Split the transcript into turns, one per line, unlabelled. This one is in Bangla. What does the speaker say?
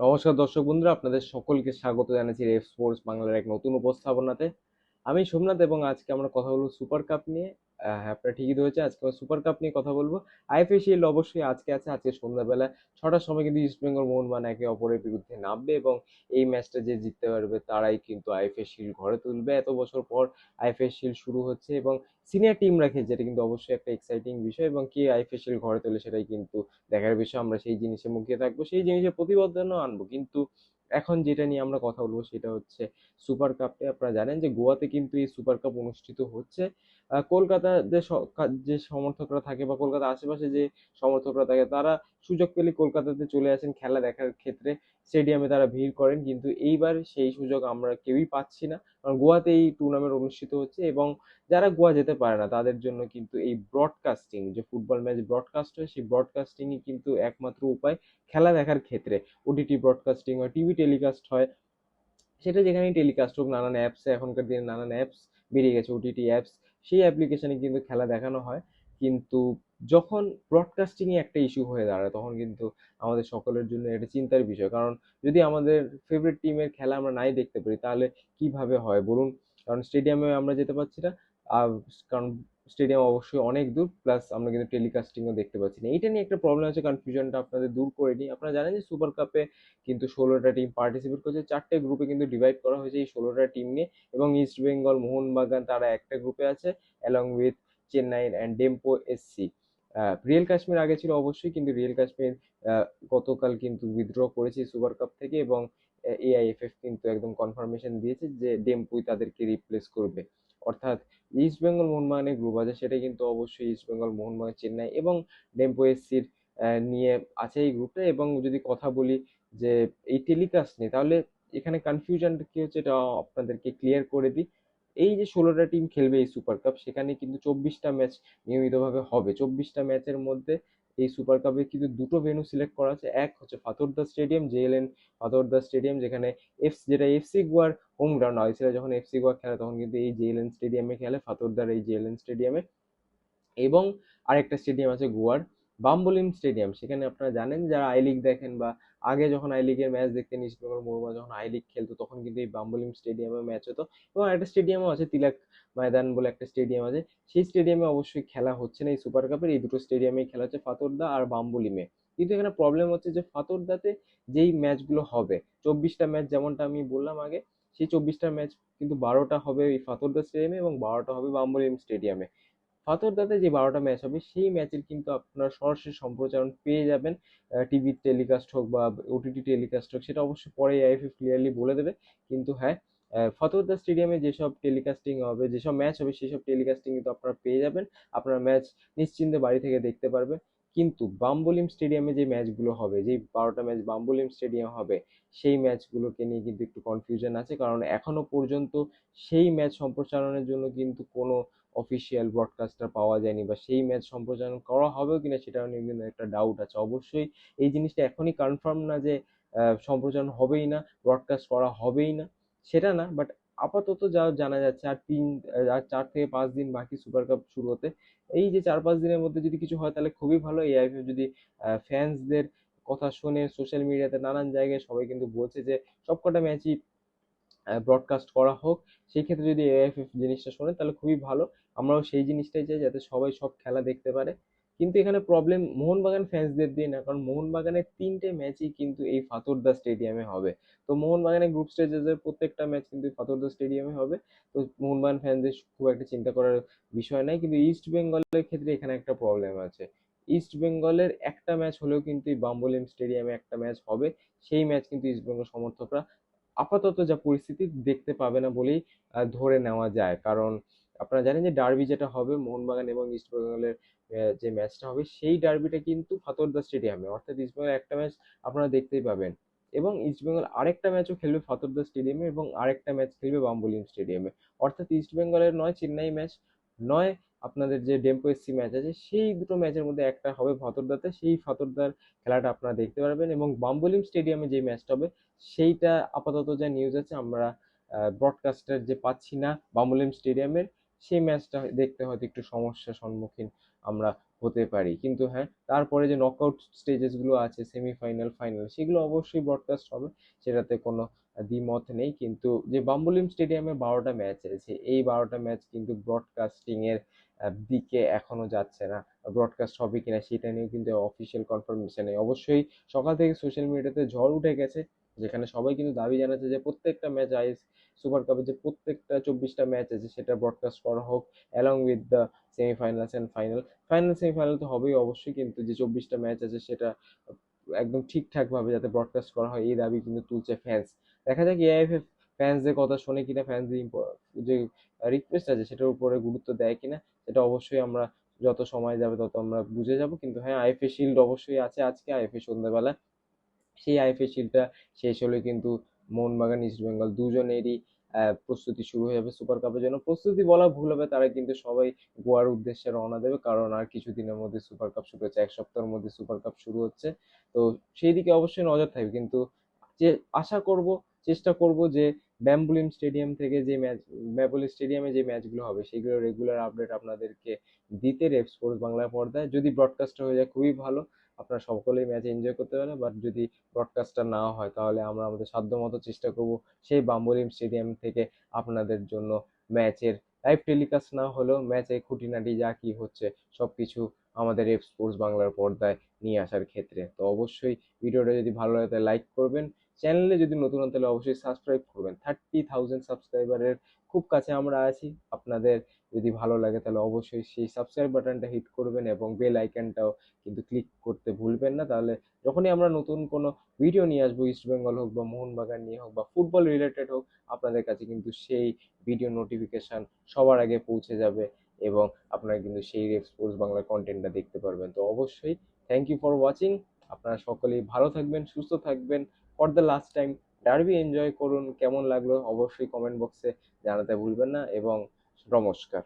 নমস্কার দর্শক বন্ধুরা, আপনাদের সকলকে স্বাগত জানাচ্ছি রেফ স্পোর্টস বাংলার এক নতুন উপস্থাপনাতে। আমি সোমনাথ এবং আজকে আমরা কথা বলব সুপার কাপ নিয়ে। হ্যাঁ আপনারা ঠিকই ধরেছে আজকে সুপার কাপ নিয়ে কথা বলব। আইএফএ শিল্ড অবশ্যই আজকে আছে, আজকে সন্ধ্যাবেলা ছটার সময় কিন্তু ইস্ট বেঙ্গল মোহনবাগান একে অপরের বিরুদ্ধে নামবে এবং এই ম্যাচটা যে জিততে পারবে তারাই কিন্তু আইএফএ শিল্ড ঘরে তুলবে। এত বছর পর আইএফএ শিল্ড শুরু হচ্ছে এবং সিনিয়র টিম রাখে, যেটা কিন্তু অবশ্যই একটা এক্সাইটিং বিষয় এবং কে আইএফএ শিল্ড ঘরে তোলে সেটাই কিন্তু দেখার বিষয়। আমরা সেই জিনিসে মুখিয়ে থাকব, সেই জিনিসের প্রতিবেদনও আনব। কিন্তু এখন যেটা নিয়ে আমরা কথা বলব সেটা হচ্ছে সুপার কাপে আপনারা জানেন যে গোয়াতে কিন্তু এই সুপার কাপ অনুষ্ঠিত হচ্ছে। কলকাতা যে যে সমর্থকরা থাকে বা কলকাতার আশেপাশে যে সমর্থকরা থাকে, তারা সুযোগ পেলে কলকাতাতে চলে আসেন খেলা দেখার ক্ষেত্রে। স্টেডিয়ামে তারা ভিড় করেন কিন্তু এইবার সেই সুযোগ আমরা কেউই পাচ্ছি না। কারণ গোয়াতে এই টুর্নামেন্ট অনুষ্ঠিত হচ্ছে এবং যারা গোয়া যেতে পারে না, তাদের জন্য কিন্তু এই ব্রডকাস্টিং যে ফুটবল ম্যাচ ব্রডকাস্ট হয়, সেই ব্রডকাস্টিংই কিন্তু একমাত্র উপায় খেলা দেখার ক্ষেত্রে। ওটিটি ব্রডকাস্টিং হয় টিভি টেলিকাস্ট হয়। সেটা যেখানেই টেলিকাস্ট হোক, নানান অ্যাপস এখনকার দিনে নানান অ্যাপস বেরিয়ে গেছে ওটিটি অ্যাপস সেই অ্যাপ্লিকেশনে কিন্তু খেলা দেখানো হয়। কিন্তু যখন ব্রডকাস্টিংই একটা ইস্যু হয়ে দাঁড়ায়, তখন কিন্তু আমাদের সকলের জন্য এটা চিন্তার বিষয়। কারণ যদি আমাদের ফেভারিট টিমের খেলা আমরা নাই দেখতে পারি, তাহলে কীভাবে হয়? বলুন, কারণ স্টেডিয়ামে আমরা যেতে পারছি না। আর কারণ স্টেডিয়াম অবশ্যই অনেক দূর প্লাস আমরা কিন্তু টেলিকাস্টিংও দেখতে পাচ্ছি। না এইটা নিয়ে একটা প্রবলেম আছে কনফিউশনটা আপনাদের দূর করে নিই। আপনারা জানেন যে সুপার কাপে কিন্তু ষোলোটা টিম পার্টিসিপেট করছে, চারটে গ্রুপে কিন্তু ডিভাইড করা হয়েছে এই ষোলোটা টিম নিয়ে এবং ইস্ট বেঙ্গল মোহনবাগান তারা একটা গ্রুপে আছে along with Chennai and Dempo SC Real Kashmir আগে ছিল অবশ্যই, কিন্তু রিয়েল কাশ্মীর গতকাল কিন্তু উইথড্র করেছে সুপার কাপ থেকে এবং এআইএফএফ কিন্তু একদম কনফার্মেশন দিয়েছে যে ডেম্পুই তাদেরকে রিপ্লেস করবে। অর্থাৎ ইস্ট বেঙ্গল মোহনবাগানের গ্রুপ আছে সেটা কিন্তু অবশ্যই ইস্ট বেঙ্গল মোহনবাগান চেন্নাই এবং ডেম্পো এসসির নিয়ে আছে এই গ্রুপটা এবং যদি কথা বলি যে এই টেলিকাস্ট নিয়ে, তাহলে এখানে কনফিউশনটা কি হচ্ছে এটা আপনাদেরকে ক্লিয়ার করে দিই। এই যে ষোলোটা টিম খেলবে এই সুপার কাপ সেখানে কিন্তু চব্বিশটা ম্যাচ নিয়মিতভাবে হবে। চব্বিশটা ম্যাচের মধ্যে এই সুপার কাপে কিন্তু দুটো ভেন্যু সিলেক্ট করা আছে। এক হচ্ছে Fatorda stadium JLN Fatorda stadium, যেখানে এফ, যেটা এফসি গোয়ার হোম গ্রাউন্ড সেটা যখন এফসি গোয়া খেলে তখন কিন্তু এই জেএলএন স্টেডিয়ামে খেলে, ফাতরদার এই জেএলএন স্টেডিয়ামে। এবং আরেকটা স্টেডিয়াম আছে গোয়ার বাম্বলিম স্টেডিয়াম। সেখানে আপনারা জানেন যারা আই লিগ দেখেন বা আগে যখন আই লিগের ম্যাচ দেখতেন ইস্ট বেঙ্গল যখন আই লিগ খেলতো, তখন কিন্তু এই বাম্বলিম স্টেডিয়ামে ম্যাচ হতো এবং একটা স্টেডিয়ামও আছে, তিলাক ময়দান বলে একটা স্টেডিয়াম আছে। সেই স্টেডিয়ামে অবশ্যই খেলা হচ্ছে না এই সুপার কাপের এই দুটো স্টেডিয়ামেই খেলা হচ্ছে ফাতোরদা আর বাম্বলিমে। কিন্তু এখানে প্রবলেম হচ্ছে যে ফাতোরদাতে যেই ম্যাচগুলো হবে, চব্বিশটা ম্যাচ যেমনটা আমি বললাম আগে, সেই চব্বিশটা ম্যাচ কিন্তু বারোটা হবে এই ফাতোরদা স্টেডিয়ামে এবং বারোটা হবে বাম্বলিম স্টেডিয়ামে। ফাতোরদাতে যে বারোটা ম্যাচ হবে সেই ম্যাচের কিন্তু আপনারা সরাসরি সম্প্রচারণ পেয়ে যাবেন। টিভি টেলিকাস্ট হোক বা ওটিটি টেলিকাস্ট হোক সেটা অবশ্যই পরে আইএফএফ ক্লিয়ারলি বলে দেবে। কিন্তু হ্যাঁ আহ, স্টেডিয়ামে যেসব টেলিকাস্টিং হবে যেসব ম্যাচ হবে সেসব টেলিকাস্টিং কিন্তু আপনারা পেয়ে যাবেন। আপনারা ম্যাচ নিশ্চিন্তে বাড়ি থেকে দেখতে পারবেন। কিন্তু বাম্বলিম স্টেডিয়ামে যে ম্যাচগুলো হবে যেই বারোটা ম্যাচ বাম্বলিম স্টেডিয়াম হবে সেই ম্যাচগুলোকে নিয়ে কিন্তু একটু কনফিউশন আছে। কারণ এখনও পর্যন্ত সেই ম্যাচ সম্প্রচারণের জন্য কিন্তু কোনো অফিসিয়াল ব্রডকাস্টার পাওয়া যায়নি বা সেই ম্যাচ সম্প্রচারণ করা হবেও কিনা সেটাও নিয়ে কিন্তু একটা ডাউট আছে। অবশ্যই এই জিনিসটা এখনই কনফার্ম না যে সম্প্রচারণ হবেই না ব্রডকাস্ট করা হবেই না, সেটা না বাট আপাতত যা জানা যাচ্ছে আর তিন আর চার থেকে পাঁচ দিন বাকি সুপার কাপ শুরু হতে, এই যে চার পাঁচ দিনের মধ্যে যদি কিছু হয় তাহলে খুবই ভালো। এআইএফএফ যদি ফ্যান্সদের কথা শুনে সোশ্যাল মিডিয়াতে নানান জায়গায় সবাই কিন্তু বলছে যে, সবকটা ম্যাচই ব্রডকাস্ট করা হোক, সেই ক্ষেত্রে যদি এআইএফএফ জিনিসটা শোনে তাহলে খুবই ভালো। আমরাও সেই জিনিসটাই চাই যাতে সবাই সব খেলা দেখতে পারে। কিন্তু এখানে প্রবলেম মোহনবাগান ফ্যান্সদের দিয়ে না, কারণ মোহনবাগানের তিনটে ম্যাচই কিন্তু এই ফাতোরদা স্টেডিয়ামে হবে। তো মোহনবাগানের গ্রুপ স্টেজের প্রত্যেকটা ম্যাচ কিন্তু ফাতোরদা স্টেডিয়ামে হবে। তো মোহনবাগান ফ্যানদের খুব একটা চিন্তা করার বিষয় নাই। কিন্তু ইস্ট বেঙ্গলের ক্ষেত্রে এখানে একটা প্রবলেম আছে। ইস্ট বেঙ্গলের একটা ম্যাচ হলেও কিন্তু বাম্বলিম স্টেডিয়ামে একটা ম্যাচ হবে। সেই ম্যাচ কিন্তু ইস্ট বেঙ্গল সমর্থকরা আপাতত যা পরিস্থিতি দেখতে পাবে না বলেই ধরে নেওয়া যায়। কারণ আপনারা জানেন যে ডার্বি যেটা হবে, মোহনবাগান এবং ইস্টবেঙ্গলের যে ম্যাচটা হবে, সেই ডার্বিটা কিন্তু ফাতোরদা স্টেডিয়ামে। অর্থাৎ ইস্ট বেঙ্গল একটা ম্যাচ আপনারা দেখতেই পাবেন। এবং ইস্টবেঙ্গল আরেকটা ম্যাচও খেলবে ফাতরদা স্টেডিয়ামে এবং আরেকটা ম্যাচ খেলবে বাম্বলিম স্টেডিয়ামে। অর্থাৎ ইস্টবেঙ্গলের নয়, চেন্নাই ম্যাচ নয় আপনাদের যে ডেম্পো এসসি ম্যাচ আছে, সেই দুটো ম্যাচের মধ্যে একটা হবে ফাতোরদাতে। সেই ফাতোরদার খেলাটা আপনারা দেখতে পারবেন এবং বাম্বলিম স্টেডিয়ামে যে ম্যাচটা হবে, সেইটা আপাতত যা নিউজ আছে, আমরা ব্রডকাস্টার যে পাচ্ছি না বাম্বলিম স্টেডিয়ামের সেই ম্যাচটা দেখতে হয়তো একটু সমস্যার সম্মুখীন আমরা হতে পারি। কিন্তু হ্যাঁ তারপরে যে নকআউট স্টেজেসগুলো আছে সেমিফাইনাল ফাইনাল সেগুলো অবশ্যই ব্রডকাস্ট হবে। সেটাতে কোনো দ্বিমত নেই। কিন্তু যে বাম্বুলিম স্টেডিয়ামে বারোটা ম্যাচ আছে, এই বারোটা ম্যাচ কিন্তু ব্রডকাস্টিংয়ের দিকে এখনও যাচ্ছে না। ব্রডকাস্ট হবে কিনা সেটা নিয়ে কিন্তু অফিসিয়াল কনফার্মেশন নেই। অবশ্যই সকাল থেকে সোশ্যাল মিডিয়াতে ঝড় উঠে গেছে, যেখানে সবাই কিন্তু দাবি জানাচ্ছে যে প্রত্যেকটা ম্যাচ আইএস সুপার কাপের যে প্রত্যেকটা চব্বিশটা ম্যাচ আছে, সেটা ব্রডকাস্ট করা হোক along with the semifinals and final final semifinal তো হবেই অবশ্যই, কিন্তু যে চব্বিশটা ম্যাচ আছে, সেটা একদম ঠিকঠাকভাবে যাতে ব্রডকাস্ট করা হয়, এই দাবি কিন্তু তুলছে ফ্যান্স দেখা যাক এআইএফএফ ফ্যান্সদের কথা শোনে কিনা ফ্যান্সদের যে রিকোয়েস্ট আছে, সেটার উপরে গুরুত্ব দেয় কিনা, সেটা অবশ্যই আমরা যত সময় যাবে, তত আমরা বুঝে যাব। কিন্তু হ্যাঁ আইএফএ শিল্ড অবশ্যই আছে আজকে আইএফএ সন্ধ্যাবেলা। সেই আইএফএ শিল্ডটা শেষ হলে কিন্তু মোহনবাগান ইস্ট বেঙ্গল দুজনেরই প্রস্তুতি শুরু হয়ে যাবে সুপার কাপের জন্য। প্রস্তুতি বলা ভুল হবে, তারা কিন্তু সবাই গোয়ার উদ্দেশ্যে রওনা দেবে, কারণ আর কিছুদিনের মধ্যে সুপার কাপ শুরু হচ্ছে, এক সপ্তাহের মধ্যে সুপার কাপ শুরু হচ্ছে। তো সেই দিকে অবশ্যই নজর থাকবে, কিন্তু যে আশা করব, চেষ্টা করব যে ব্যাম্বুলিম স্টেডিয়াম থেকে যে ম্যাচ ব্যাম্বুলিম স্টেডিয়ামে যে ম্যাচগুলো হবে, সেগুলো রেগুলার আপডেট আপনাদেরকে দিতে রেপ স্পোর্টস বাংলা পর্দায়। যদি ব্রডকাস্ট হয়ে যায়, খুবই ভালো। আপনারা সকলেই ম্যাচ এনজয় করতে পারেন বাট যদি ব্রডকাস্টটা না হয়, তাহলে আমরা আমাদের সাধ্যমতো চেষ্টা করব সেই বাম্বলিম স্টেডিয়াম থেকে আপনাদের জন্য ম্যাচের লাইভ টেলিকাস্ট না হলেও ম্যাচে খুঁটিনাটি যা কি হচ্ছে সব কিছু আমাদের এফ স্পোর্টস বাংলার পর্দায় নিয়ে আসার ক্ষেত্রে। তো অবশ্যই ভিডিওটা যদি ভালো লাগে লাইক করবেন। চ্যানেলে যদি নতুন হন তাহলে অবশ্যই সাবস্ক্রাইব করবেন। থার্টি থাউজেন্ড সাবস্ক্রাইবারের খুব কাছে আমরা আছি। আপনাদের যদি ভালো লাগে তাহলে অবশ্যই সেই সাবস্ক্রাইব বাটনটা হিট করবেন এবং বেল আইকনটাও কিন্তু ক্লিক করতে ভুলবেন না। তাহলে যখনই আমরা নতুন কোনো ভিডিও নিয়ে আসব ইস্ট বেঙ্গল হোক বা মোহনবাগান নিয়ে হোক বা ফুটবল রিলেটেড হোক, আপনাদের কাছে কিন্তু সেই ভিডিও নোটিফিকেশান সবার আগে পৌঁছে যাবে এবং আপনারা কিন্তু সেই স্পোর্টস বাংলার কন্টেন্টটা দেখতে পারবেন। তো অবশ্যই থ্যাংক ইউ ফর ওয়াচিং আপনারা সকলেই ভালো থাকবেন, সুস্থ থাকবেন। For the last time derby enjoy করুন। কেমন লাগল? অবশ্যই কমেন্ট বক্সে জানাতে ভুলবেন না। এবং নমস্কার।